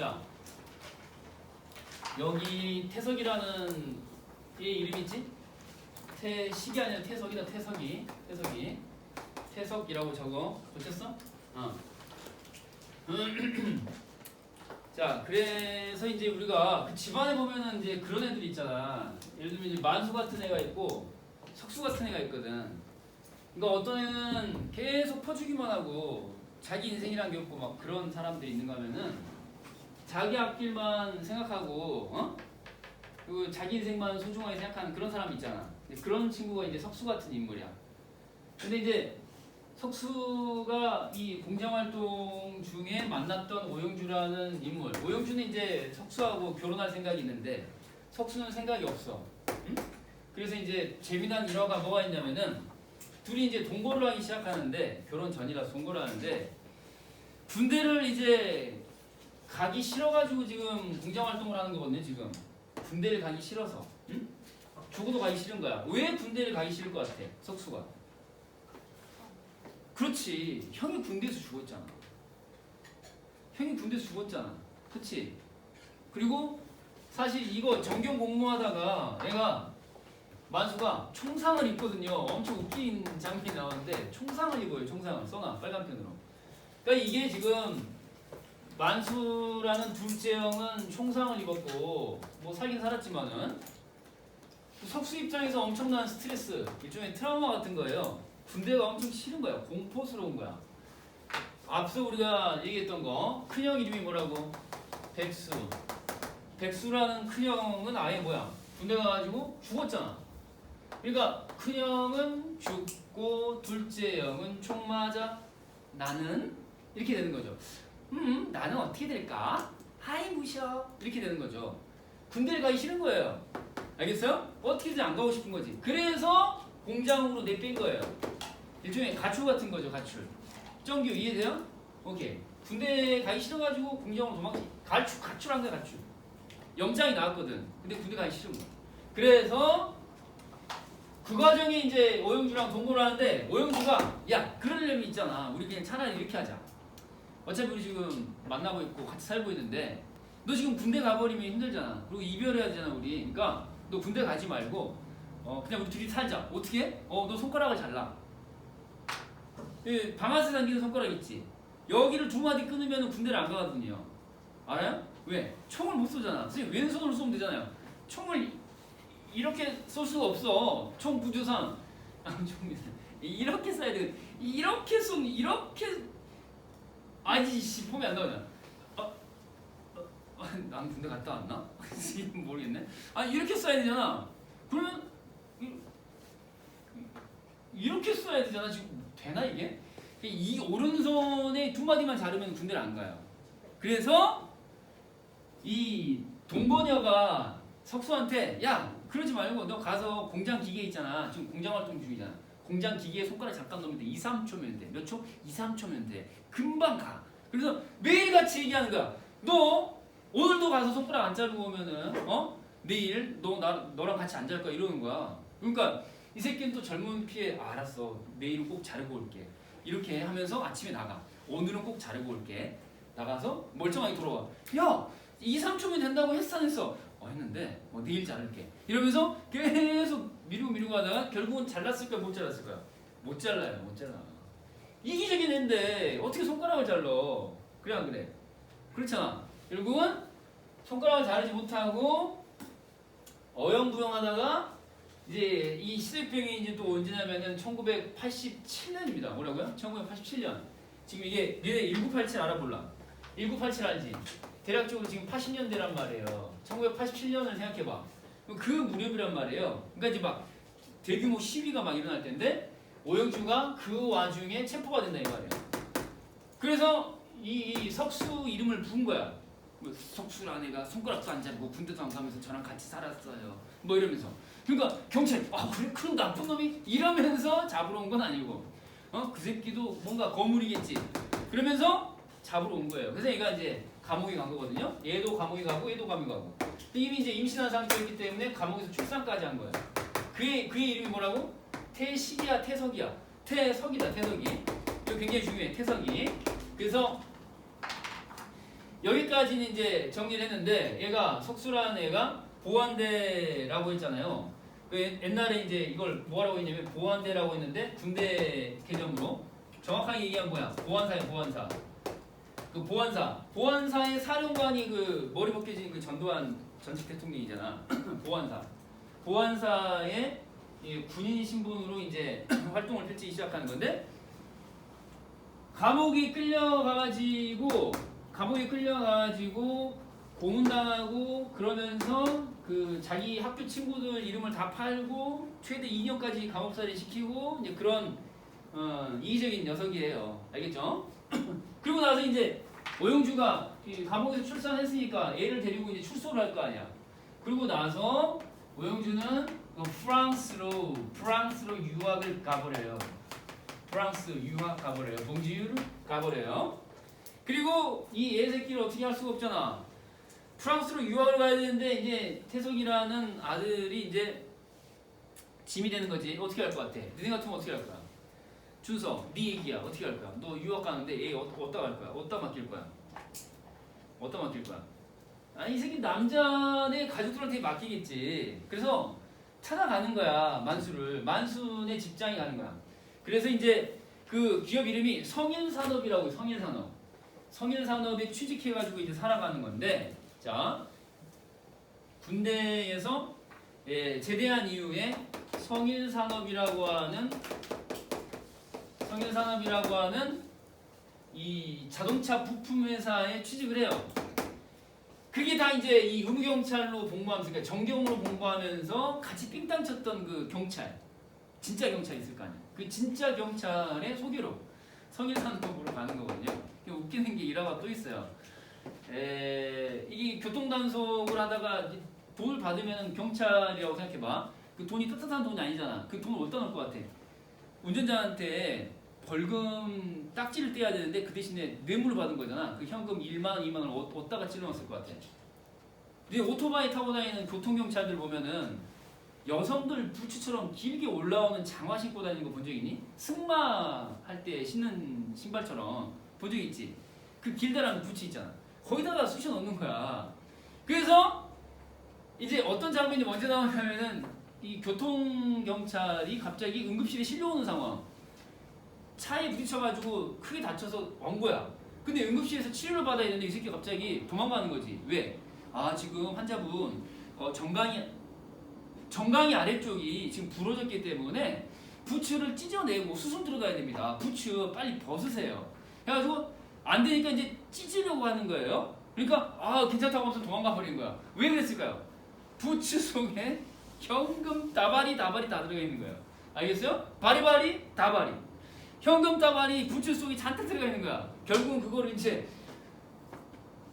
자 여기 태석이라는 얘 이름 있지? 태식이 아니라 태석이다 태석이 태석이 태석이라고 적어 고쳤어? 어. 자 그래서 이제 우리가 그 집안에 보면은 이제 그런 애들 있잖아 예를 들면 이제 만수 같은 애가 있고 석수 같은 애가 있거든 그러니까 어떤 애는 계속 퍼주기만 하고 자기 인생이란 게 없고 막 그런 사람들이 있는가 하면은 자기 앞길만 생각하고 어? 그리고 자기 인생만 소중하게 생각하는 그런 사람 있잖아 그런 친구가 이제 석수 같은 인물이야 근데 이제 석수가 이 공장 활동 중에 만났던 오영주라는 인물 오영주는 이제 석수하고 결혼할 생각이 있는데 석수는 생각이 없어 응? 그래서 이제 재미난 일화가 뭐가 있냐면은 둘이 이제 동거를 하기 시작하는데 결혼 전이라서 동거를 하는데 군대를 이제 가기 싫어가지고 지금 공장 활동을 하는 거거든요 지금 군대를 가기 싫어서 응? 죽어도 가기 싫은 거야 왜 군대를 가기 싫을 것 같아 석수가 그렇지 형이 군대에서 죽었잖아 형이 군대에서 죽었잖아 그치 그리고 사실 이거 전경 공무하다가 애가 만수가 총상을 입거든요. 엄청 웃긴 장면이 나오는데 총상을 입어요. 총상을 써놔 빨간 펜으로. 그러니까 이게 지금 만수라는 둘째 형은 총상을 입었고 뭐 살긴 살았지만은 석수 입장에서 엄청난 스트레스 일종의 트라우마 같은 거예요. 군대가 엄청 싫은 거야. 공포스러운 거야. 앞서 우리가 얘기했던 거 큰형 이름이 뭐라고? 백수. 백수라는 큰형은 아예 뭐야? 군대 가가지고 죽었잖아. 그러니까 큰형은 죽고 둘째 형은 총 맞아 나는 이렇게 되는 거죠. 음 나는 어떻게 될까? 하이 무셔 이렇게 되는 거죠. 군대를 가기 싫은 거예요. 알겠어요? 어떻게든 안 가고 싶은 거지. 그래서 공장으로 내뺀 거예요. 일종의 가출 같은 거죠 가출. 정규 이해돼요? 오케이. 군대 가기 싫어가지고 공장으로 도망치 가출 가출한 거야 가출. 영장이 나왔거든. 근데 군대 가기 싫은 거야. 그래서 그 과정에 이제 오영주랑 동거를 하는데 오영주가 야 그러려면 있잖아 우리 그냥 차라리 이렇게 하자 어차피 우리 지금 만나고 있고 같이 살고 있는데 너 지금 군대 가버리면 힘들잖아 그리고 이별해야 되잖아 우리 그러니까 너 군대 가지 말고 어 그냥 우리 둘이 살자 어떻게? 어너 손가락을 잘라 이 방아쇠 당기는 손가락 있지 여기를 두 마디 끊으면 군대를 안 가거든요 알아요? 왜? 총을 못 쏘잖아 선생님 왼손으로 쏘면 되잖아요 총을 이렇게 쏠 수가 없어. 총 구조상. 아, 총 이렇게 쏴야 돼. 이렇게 쏜 이렇게 아니 씨 폼이 안 나오냐. 어, 어, 어, 난 군대 갔다 왔나? 모르겠네. 아 이렇게 쏴야 되잖아. 그러면 이- 이렇게 쏴야 되잖아. 지금 되나 이게? 이 오른손에 두 마디만 자르면 군대를 안 가요. 그래서 이 동거녀가 석수한테 야 그러지 말고 너 가서 공장 기계 있잖아 지금 공장 활동 중이잖아 공장 기계에 손가락 잠깐 넣으면 돼. 2, 3초면 돼 몇 초? 2, 3초면 돼. 금방 가. 그래서 매일같이 얘기하는 거야. 너 오늘도 가서 손가락 안 자르고 오면은 어? 내일 너 나, 너랑 같이 안잘 거야. 이러는 거야. 그러니까 이 새끼는 또 젊은 피에 아, 알았어. 내일은 꼭 자르고 올게. 이렇게 하면서 아침에 나가. 오늘은 꼭 자르고 올게. 나가서 멀쩡하게 돌아와. 야 2, 3초면 된다고 했어 안 했어? 어 했는데 뭐 내일 자를게. 이러면서 계속 미루고 미루고 하다가 결국은 잘랐을 거야 못 잘랐을 거야 못 잘라요. 못 잘라. 이기적인 애인데 어떻게 손가락을 잘라 그래 안 그래? 그렇잖아. 결국은 손가락을 자르지 못하고 어영부영하다가 이제 이 시대병이 이제 또 언제냐면은 1987년입니다. 뭐라고요? 1987년. 지금 이게 니네 1987 알아볼라. 1987 알지? 대략적으로 지금 80년대란 말이에요. 1987년을 생각해봐. 그 무렵이란 말이에요. 그러니까 이제 막 대규모 시위가 막 일어날 텐데 오영주가 그 와중에 체포가 된다 이 말이에요. 그래서 이, 이 석수 이름을 부은 거야. 뭐 석수란 애가 손가락도 안 잡고 군대도 안 가면서 저랑 같이 살았어요. 뭐 이러면서. 그러니까 경찰이 아 그래 그런 나쁜 놈이 이러면서 잡으러 온 건 아니고 어 그 새끼도 뭔가 거물이겠지. 그러면서 잡으러 온 거예요. 그래서 얘가 이제 감옥에 간 거거든요. 얘도 감옥에 가고 얘도 감옥에 가고. 이미 이제 임신한 상태였기 때문에 감옥에서 출산까지 한 거예요. 그의 그의 이름이 뭐라고? 태식이야 태석이야. 태석이다 태석이. 이거 굉장히 중요해 태석이. 그래서 여기까지는 이제 정리를 했는데 얘가 석수라는 애가 보안대라고 했잖아요. 그 옛- 옛날에 이제 이걸 뭐라고 했냐면 보안대라고 했는데 군대 개념으로 정확하게 얘기하면 뭐야? 보안사야 보안사. 그 보안사, 보안사의 사령관이 그 머리 벗겨진 그 전두환 전직 대통령이잖아. 보안사. 보안사의 이 군인 신분으로 이제 활동을 펼치기 시작하는 건데 감옥이 끌려가가지고 감옥에 끌려가가지고 고문당하고 그러면서 그 자기 학교 친구들 이름을 다 팔고 최대 2년까지 감옥살이 시키고 이제 그런 어, 이기적인 녀석이에요. 알겠죠? 그리고 나서 이제 오영주가 이 감옥에서 출산했으니까 애를 데리고 이제 출소를 할 거 아니야. 그리고 나서 오영주는 그 프랑스로 프랑스로 유학을 가버려요. 프랑스 유학 가버려요. 봉지유를 가버려요. 그리고 이 애새끼를 어떻게 할 수가 없잖아. 프랑스로 유학을 가야 되는데 이제 태석이라는 아들이 이제 짐이 되는 거지. 어떻게 할 것 같아? 너네 같으면 어떻게 할 거야? 준서, 네 얘기야. 어떻게 할 거야? 너 유학 가는데 얘 어, 어디다 갈 거야? 어디다 맡길 거야? 어디다 맡길 거야? 아니 이 새끼 남자네 가족들한테 맡기겠지. 그래서 찾아가는 거야 만수를 만순의 직장에 가는 거야. 그래서 이제 그 기업 이름이 성일산업이라고 성일산업. 성일산업에 취직해가지고 이제 살아가는 건데 자 군대에서 예, 제대한 이후에 성일산업이라고 하는 성일산업이라고 하는 이 자동차 부품 회사에 취직을 해요. 그게 다 이제 이 의무경찰로 복무하면서 그러니까 정경으로 복무하면서 같이 삥땅 쳤던 그 경찰 진짜 경찰 있을 거 아니야. 그 진짜 경찰의 소개로 성일산업으로 가는 거거든요. 웃기는 게 일화가 또 있어요. 에, 이게 교통단속을 하다가 돈을 받으면 경찰이라고 생각해봐. 그 돈이 떳떳한 돈이 아니잖아. 그 돈을 어디다 넣을 것 같아? 운전자한테 벌금 딱지를 떼야 되는데 그 대신에 뇌물을 받은 거잖아. 그 현금 1만 원, 2만 원을 어- 어디다가 찔러놨을 것 같아. 근데 오토바이 타고 다니는 교통경찰들 보면은 여성들 부츠처럼 길게 올라오는 장화 신고 다니는 거 본 적 있니? 승마 할 때 신는 신발처럼 본 적 있지? 그 길다란 부츠 있잖아. 거기다가 쑤셔 넣는 거야. 그래서 이제 어떤 장면이 먼저 나오냐면은 이 교통경찰이 갑자기 응급실에 실려오는 상황. 차에 부딪혀가지고 크게 다쳐서 온 거야. 근데 응급실에서 치료를 받아야 되는데 이 새끼 갑자기 도망가는 거지. 왜? 아 지금 환자분 어, 정강이 정강이 아래쪽이 지금 부러졌기 때문에 부츠를 찢어내고 수술 들어가야 됩니다. 부츠 빨리 벗으세요. 해가지고 안 되니까 이제 찢으려고 하는 거예요. 그러니까 아 괜찮다고 하면서 도망가 버린 거야. 왜 그랬을까요? 부츠 속에 현금 다발이 다발이 다 들어가 있는 거예요. 알겠어요? 바리바리 다발이. 현금 다발이 부츠 속에 잔뜩 들어가 있는 거야. 결국은 그거를 이제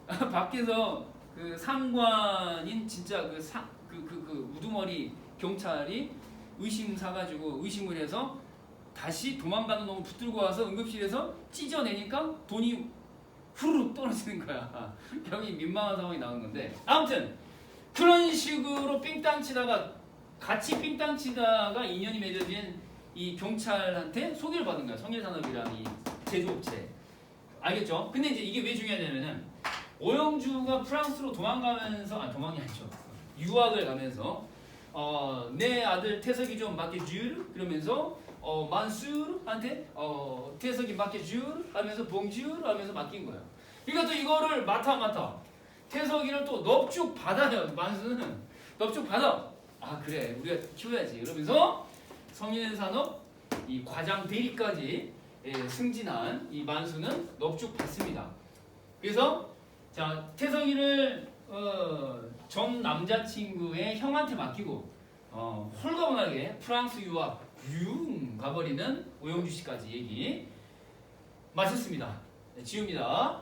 밖에서 그 상관인 진짜 그 사, 그, 그, 그 우두머리 경찰이 의심 사가지고 의심을 해서 다시 도망가는 놈을 붙들고 와서 응급실에서 찢어내니까 돈이 후루룩 떨어지는 거야. 여기 민망한 상황이 나온 건데 아무튼 그런 식으로 삥땅 치다가 같이 삥땅 치다가 인연이 맺어진 이 경찰한테 소개를 받은 거야. 성일산업이라는 이 제조업체. 알겠죠? 근데 이제 이게 왜 중요하냐면은 오영주가 프랑스로 도망가면서 아 도망이 아니죠. 유학을 가면서 어, 내 아들 태석이 좀 맡겨줄 그러면서 어, 만수르한테 어, 태석이 맡겨줄 하면서 봉줄 하면서 맡긴 거예요. 그러니까 또 이거를 맡아 맡아 태석이를 또 넙죽 받아요. 만수는 넙죽 받아. 아 그래 우리가 키워야지 그러면서 성인 산업 이 과장 대리까지 예, 승진한 이 만수는 넙죽 받습니다. 그래서 자 태석이를 어, 전 남자친구의 형한테 맡기고 어, 홀가분하게 프랑스 유학 융 가버리는 오영주 씨까지 얘기 마쳤습니다. 네, 지웁니다.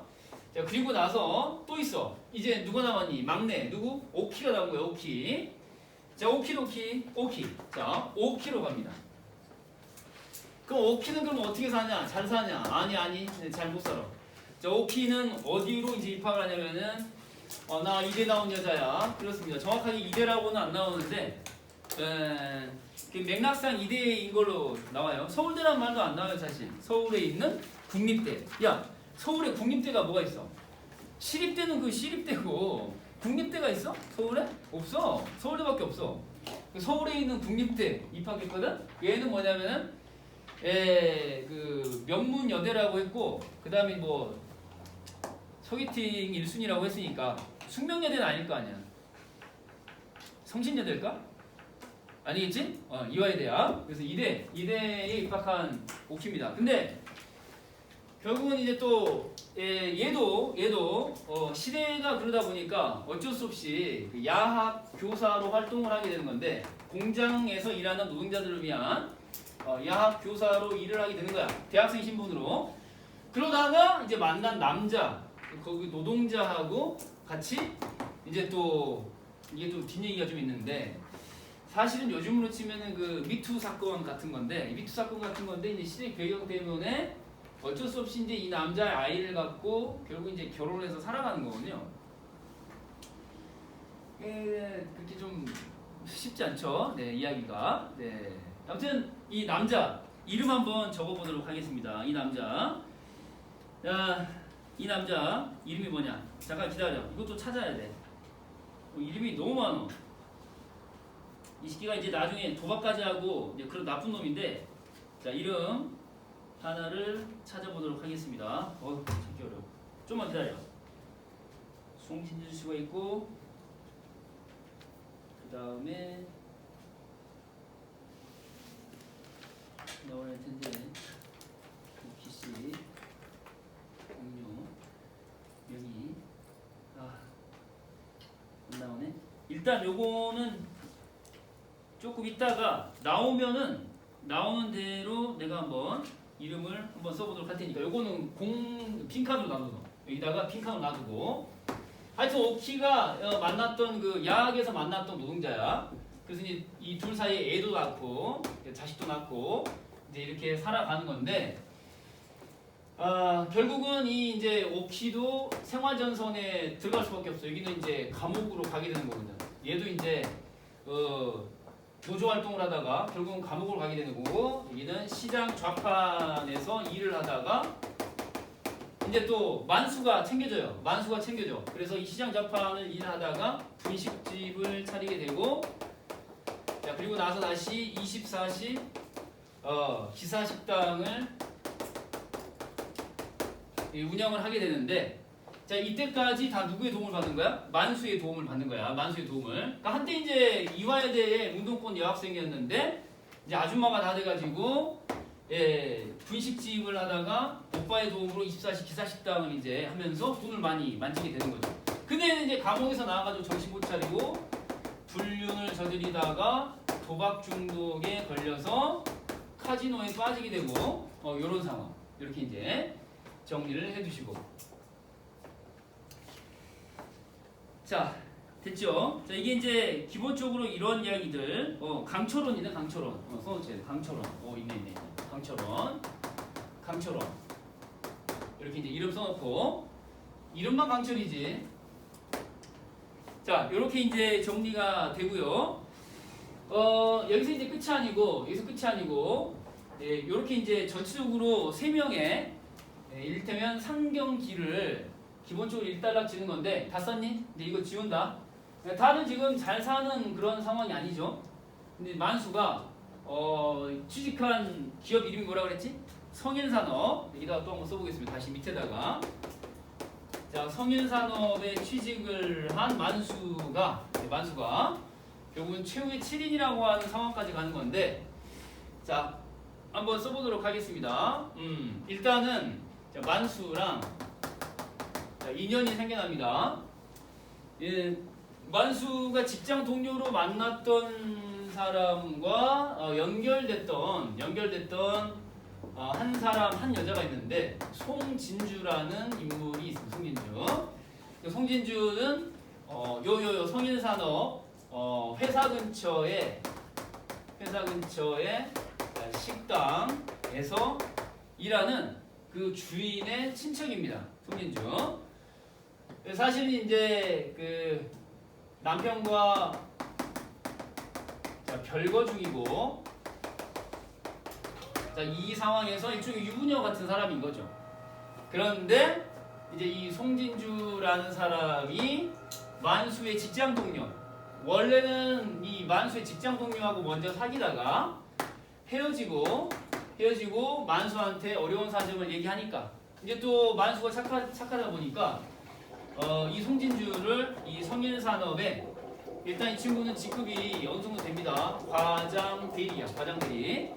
자 그리고 나서 또 있어. 이제 누가 남았니? 막내 누구? 오키가 나온 거야. 오키. 자 오키도키 오키. 자 오키로 갑니다. 그럼 오키는 그럼 어떻게 사냐? 잘 사냐? 아니 아니 잘 못 살아. 자 오키는 어디로 이제 입학을 하냐면은 어, 나 이대 나온 여자야. 그렇습니다. 정확하게 이대라고는 안 나오는데 에, 그 맥락상 이대인 걸로 나와요. 서울대란 말도 안 나와요 사실. 서울에 있는 국립대. 야 서울에 국립대가 뭐가 있어? 시립대는 그 시립대고 국립대가 있어? 서울에? 없어. 서울대밖에 없어. 그 서울에 있는 국립대 입학했거든. 얘는 뭐냐면은 에, 그 명문 여대라고 했고 그 다음에 뭐 소개팅 1순위라고 했으니까 숙명여대는 아닐 거 아니야. 성신여대일까? 아니겠지? 어, 이화여대야. 그래서 이대 이대에 입학한 오키입니다. 근데 결국은 이제 또 예, 얘도 얘도 어, 시대가 그러다 보니까 어쩔 수 없이 그 야학 교사로 활동을 하게 되는 건데 공장에서 일하는 노동자들을 위한 어, 야학 교사로 일을 하게 되는 거야 대학생 신분으로. 그러다가 이제 만난 남자 거기 노동자하고 같이 이제 또 이게 또 뒷얘기가 좀 있는데 사실은 요즘으로 치면은 그 미투 사건 같은 건데 미투 사건 같은 건데 이제 시대 배경 때문에 어쩔 수 없이 이제 이 남자의 아이를 갖고 결국 이제 결혼해서 살아가는 거거든요. 예, 그렇게 좀 쉽지 않죠. 네, 이야기가. 네. 아무튼 이 남자 이름 한번 적어보도록 하겠습니다. 이 남자. 자, 이 남자 이름이 뭐냐? 잠깐 기다려. 이것도 찾아야 돼. 어, 이름이 너무 많어. 이 새끼가 이제 나중에 도박까지 하고 이제 그런 나쁜 놈인데 자 이름 하나를 찾아보도록 하겠습니다. 어, 찾기 어려워. 좀만 기다려. 송신준 씨가 있고 그 다음에 나와야 할 텐데 오키 씨, 공유, 명희 아안 나오네. 일단 요거는 조금 있다가 나오면은 나오는 대로 내가 한번 이름을 한번 써보도록 할 테니까. 요거는 공 핑카드로 놔두고 여기다가 핑카드로 놔두고. 하여튼 오키가 어, 만났던 그 야학에서 만났던 노동자야. 그래서 이제 이 둘 사이에 애도 낳고 자식도 낳고 이제 이렇게 살아가는 건데 아 결국은 이 이제 오키도 생활 전선에 들어갈 수밖에 없어. 여기는 이제 감옥으로 가게 되는 거거든. 얘도 이제 어 노조 활동을 하다가 결국은 감옥으로 가게 되는 거고 여기는 시장 좌판에서 일을 하다가 이제 또 만수가 챙겨져요. 만수가 챙겨져. 그래서 이 시장 좌판을 일하다가 분식집을 차리게 되고 자 그리고 나서 다시 24시 어, 기사 식당을 이 운영을 하게 되는데 자 이때까지 다 누구의 도움을 받는 거야? 만수의 도움을 받는 거야. 만수의 도움을. 그러니까 한때 이제 이화여대의 운동권 여학생이었는데 이제 아줌마가 다 돼가지고 예 분식집을 하다가 오빠의 도움으로 24시 기사식당을 이제 하면서 돈을 많이 만지게 되는 거죠. 근데 이제 감옥에서 나와가지고 정신 못 차리고 불륜을 저지르다가 도박 중독에 걸려서 카지노에 빠지게 되고 어 이런 상황 이렇게 이제 정리를 해두시고 자 됐죠? 자 이게 이제 기본적으로 이런 이야기들 어 강철원이네 강철원. 어 써놓지 강철원. 어 있네 있네 강철원 강철원. 이렇게 이제 이름 써놓고. 이름만 강철이지. 자 이렇게 이제 정리가 되고요. 어 여기서 이제 끝이 아니고 여기서 끝이 아니고 예, 이렇게 이제 전체적으로 세 명의 예, 이를테면 상경기를 기본적으로 일단락 지는 건데 다 썼니? 이제 이거 지운다. 네, 다들 지금 잘 사는 그런 상황이 아니죠. 근데 만수가 어, 취직한 기업 이름이 뭐라 그랬지? 성인산업 여기다가 또 한번 써보겠습니다. 다시 밑에다가 자 성인산업에 취직을 한 만수가 네, 만수가 결국은 최후의 7인이라고 하는 상황까지 가는 건데 자 한번 써보도록 하겠습니다. 음, 일단은 자, 만수랑 자, 인연이 생겨납니다. 예, 만수가 직장 동료로 만났던 사람과 어, 연결됐던 연결됐던 어, 한 사람 한 여자가 있는데 송진주라는 인물이 있습니다. 송진주. 그 송진주는 어, 요요요 성인산업 어, 회사 근처에 회사 근처에 식당에서 일하는 그 주인의 친척입니다. 송진주. 사실은 이제 그 남편과 자, 별거 중이고 자, 이 상황에서 일종의 유부녀 같은 사람인 거죠. 그런데 이제 이 송진주라는 사람이 만수의 직장 동료. 원래는 이 만수의 직장 동료하고 먼저 사귀다가 헤어지고 헤어지고 만수한테 어려운 사정을 얘기하니까 이제 또 만수가 착하, 착하다 보니까 어, 이 송진주를 이 성일산업에 일단 이 친구는 직급이 어느 정도 됩니다. 과장 대리야, 과장 대리.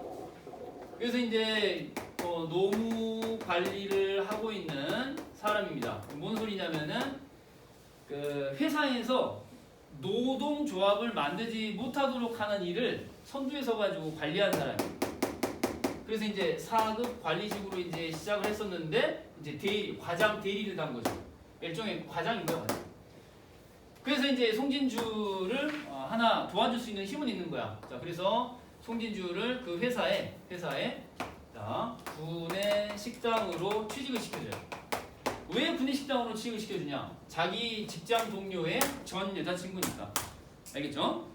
그래서 이제 어, 노무 관리를 하고 있는 사람입니다. 뭔 소리냐면은 그 회사에서 노동조합을 만들지 못하도록 하는 일을 선두에 서 가지고 관리한 사람이에요. 그래서 이제 4급 관리직으로 이제 시작을 했었는데 이제 대리, 과장 대리를 단 거죠. 일종의 과장인 거야, 과장. 그래서 이제 송진주를 어, 하나 도와줄 수 있는 힘은 있는 거야. 자, 그래서 송진주를 그 회사에 회사에 자, 군의 식당으로 취직을 시켜줘요. 왜 군의 식당으로 취직을 시켜주냐? 자기 직장 동료의 전 여자친구니까. 알겠죠?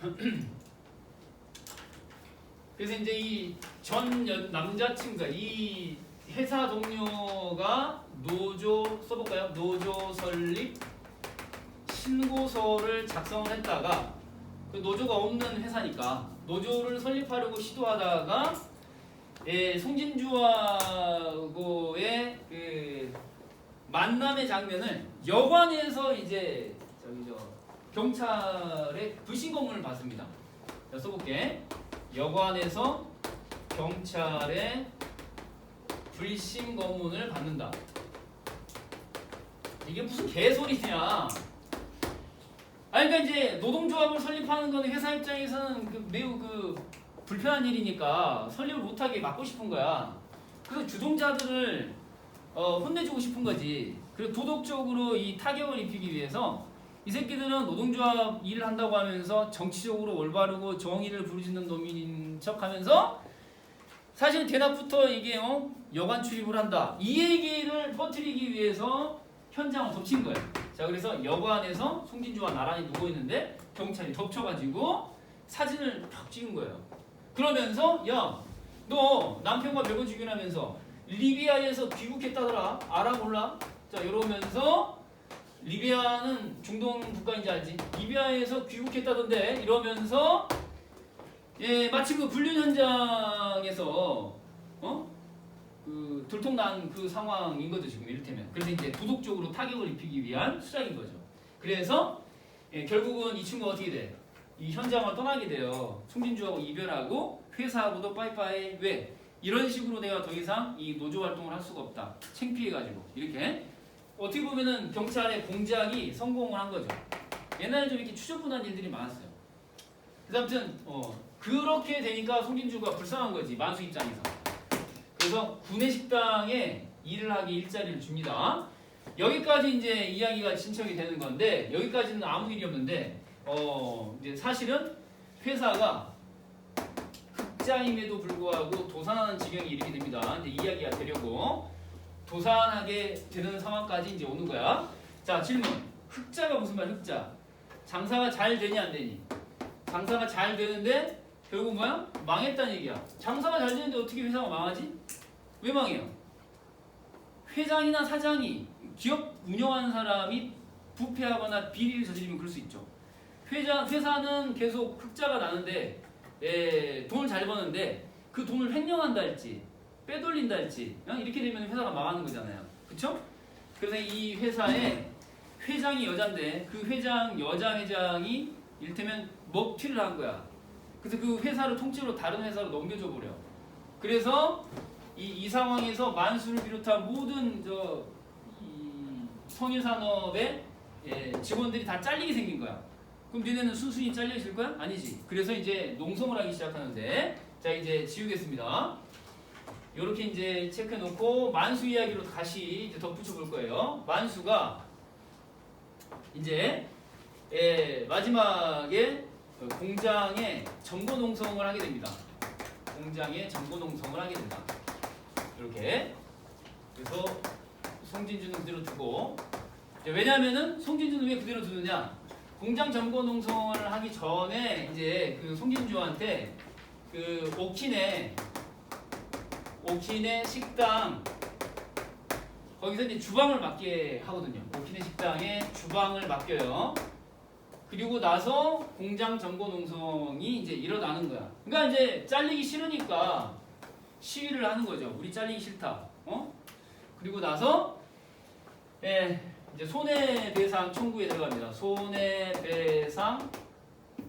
그래서 이제 이 전 남자친구가 이 회사 동료가 노조 써볼까요? 노조 설립 신고서를 작성을 했다가 그 노조가 없는 회사니까 노조를 설립하려고 시도하다가 예, 송진주하고의 그 만남의 장면을 여관에서 이제 저기 저 경찰의 불신 검문을 받습니다. 자, 써볼게. 여관에서 경찰의 불신 검문을 받는다. 이게 무슨 개소리냐? 아니 그러니까 이제 노동조합을 설립하는 거는 회사 입장에서는 그 매우 그 불편한 일이니까 설립을 못하게 막고 싶은 거야. 그래서 주동자들을 어, 혼내주고 싶은 거지. 그리고 도덕적으로 이 타격을 입히기 위해서 이 새끼들은 노동조합 일을 한다고 하면서 정치적으로 올바르고 정의를 부르짖는 놈인 척하면서 사실 대낮부터 이게 어? 여관 출입을 한다. 이 얘기를 퍼뜨리기 위해서 현장을 덮친 거예요. 자 그래서 여관에서 송진주와 나란히 누워 있는데 경찰이 덮쳐가지고 사진을 팍 찍은 거예요. 그러면서 야 너 남편과 별거 죽이라면서 리비아에서 귀국했다더라 알아 몰라? 자 이러면서 리비아는 중동 국가인지 알지? 리비아에서 귀국했다던데 이러면서 예 마치 그 불륜 현장에서 어? 그 들통난 그 상황인 거죠 지금 이를테면. 그래서 이제 도덕적으로 타격을 입히기 위한 수작인 거죠. 그래서 예, 결국은 이 친구가 어떻게 돼? 이 현장을 떠나게 돼요. 송진주하고 이별하고 회사하고도 빠이빠이 왜? 이런 식으로 내가 더 이상 이 노조 활동을 할 수가 없다. 창피해가지고. 이렇게 어떻게 보면은 경찰의 공작이 성공을 한 거죠. 옛날에 좀 이렇게 추적분한 일들이 많았어요 그래서 아무튼 어, 그렇게 되니까 송진주가 불쌍한 거지 만수 입장에서 그래서 구내식당에 일을 하기 일자리를 줍니다. 여기까지 이제 이야기가 진척이 되는 건데 여기까지는 아무 일이 없는데 어 이제 사실은 회사가 흑자임에도 불구하고 도산하는 지경에 이르게 됩니다. 이제 이야기가 되려고 도산하게 되는 상황까지 이제 오는 거야. 자 질문. 흑자가 무슨 말? 흑자. 장사가 잘 되니 안 되니? 장사가 잘 되는데 결국 뭐야? 망했다는 얘기야. 장사가 잘 되는데 어떻게 회사가 망하지? 왜 망해요? 회장이나 사장이 기업 운영하는 사람이 부패하거나 비리를 저지르면 그럴 수 있죠. 회장 회사는 계속 흑자가 나는데 에, 돈을 잘 버는데 그 돈을 횡령한다 할지 빼돌린다 할지 어? 이렇게 되면 회사가 망하는 거잖아요. 그렇죠? 그래서 이 회사에 회장이 여잔데 그 회장 여자 회장이 이를테면 먹튀를 한 거야. 그래서 그 회사를 통째로 다른 회사로 넘겨줘 버려. 그래서 이, 이 상황에서 만수를 비롯한 모든 저이 성일산업의 예, 직원들이 다 잘리게 생긴 거야. 그럼 니네는 순순히 잘려 있을 거야? 아니지. 그래서 이제 농성을 하기 시작하는데 자 이제 지우겠습니다. 이렇게 이제 체크해 놓고 만수 이야기로 다시 덧붙여 볼 거예요. 만수가 이제 예, 마지막에 공장에 점거 농성을 하게 됩니다. 공장에 점거 농성을 하게 된다. 이렇게 그래서 송진주는 그대로 두고 왜냐하면은 송진주는 왜 그대로 두느냐? 공장 점거 농성을 하기 전에 이제 그 송진주한테 그 오킨의 오킨의 식당 거기서 이제 주방을 맡게 하거든요. 오키네 식당에 주방을 맡겨요. 그리고 나서 공장 정보 농성이 이제 일어나는 거야. 그러니까 이제 잘리기 싫으니까 시위를 하는 거죠. 우리 잘리기 싫다. 어? 그리고 나서 예, 이제 손해배상 청구에 들어갑니다. 손해배상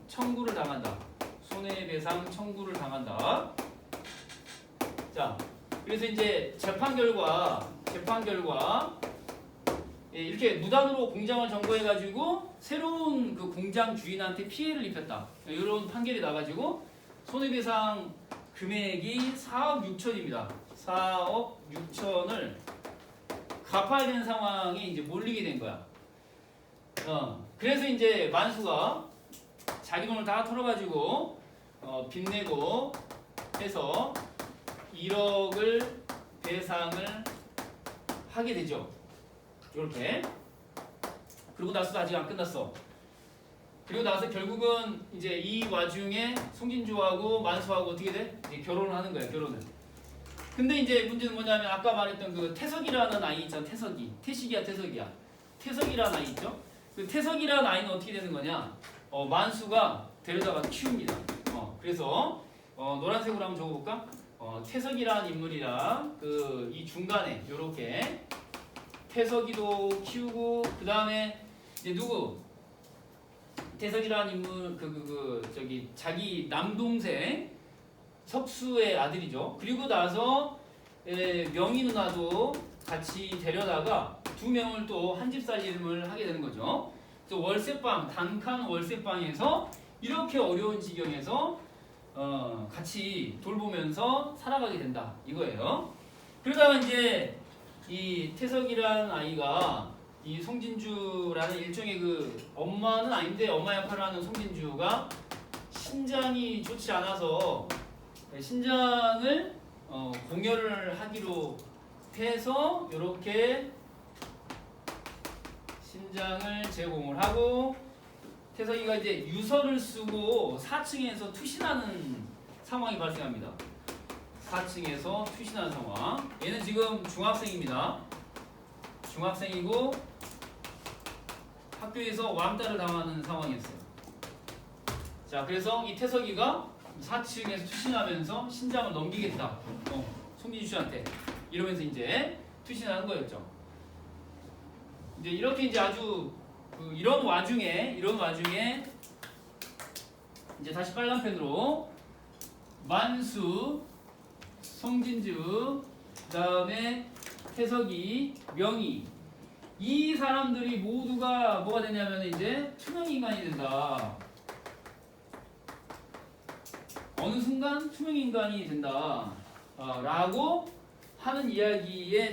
청구를 당한다. 손해배상 청구를 당한다. 자, 그래서 이제 재판 결과 재판 결과 예, 이렇게 무단으로 공장을 점거해가지고 새로운 그 공장 주인한테 피해를 입혔다. 이런 판결이 나가지고 손해배상 금액이 4억 6천입니다. 4억 6천을 갚아야 되는 상황에 이제 몰리게 된 거야. 어, 그래서 이제 만수가 자기 돈을 다 털어가지고 어, 빚내고 해서 1억을 배상을 하게 되죠. 이렇게. 그리고 나서도 아직 안 끝났어. 그리고 나서 결국은 이제 이 와중에 송진주하고 만수하고 어떻게 돼? 이제 결혼을 하는 거야, 결혼을. 근데 이제 문제는 뭐냐면 아까 말했던 그 태석이라는 아이 있잖아, 태석이. 태식이야, 태석이야. 태석이라는 아이 있죠? 그 태석이라는 아이는 어떻게 되는 거냐? 어, 만수가 데려다가 키웁니다. 어, 그래서 어, 노란색으로 한번 적어볼까? 어, 태석이라는 인물이랑 그 이 중간에 요렇게 태석이도 키우고 그 다음에 이제 누구? 태석이라는 인물 그그 그 저기 자기 남동생 석수의 아들이죠. 그리고 나서 에, 명희 누나도 같이 데려다가 두 명을 또 한 집 살림을 하게 되는 거죠. 그래서 월세방 단칸 월세방에서 이렇게 어려운 지경에서 어, 같이 돌보면서 살아가게 된다 이거예요. 그러다가 이제 이 태석이라는 아이가 이 송진주라는 일종의 그 엄마는 아닌데 엄마 역할을 하는 송진주가 신장이 좋지 않아서 신장을 어, 공여를 하기로 해서 이렇게 신장을 제공을 하고 태석이가 이제 유서를 쓰고 4층에서 투신하는 상황이 발생합니다. 4층에서 투신하는 상황. 얘는 지금 중학생입니다. 중학생이고 학교에서 왕따를 당하는 상황이었어요. 자, 그래서 이 태석이가 4층에서 투신하면서 신장을 넘기겠다. 어, 송진주 씨한테 이러면서 이제 투신하는 거였죠. 이제 이렇게 이제 아주 그 이런 와중에 이런 와중에 이제 다시 빨간 펜으로 만수, 송진주, 그 다음에 태석이, 명희 이 사람들이 모두가 뭐가 되냐면 이제 투명 인간이 된다. 어느 순간 투명 인간이 된다. 어, 라고 하는 이야기에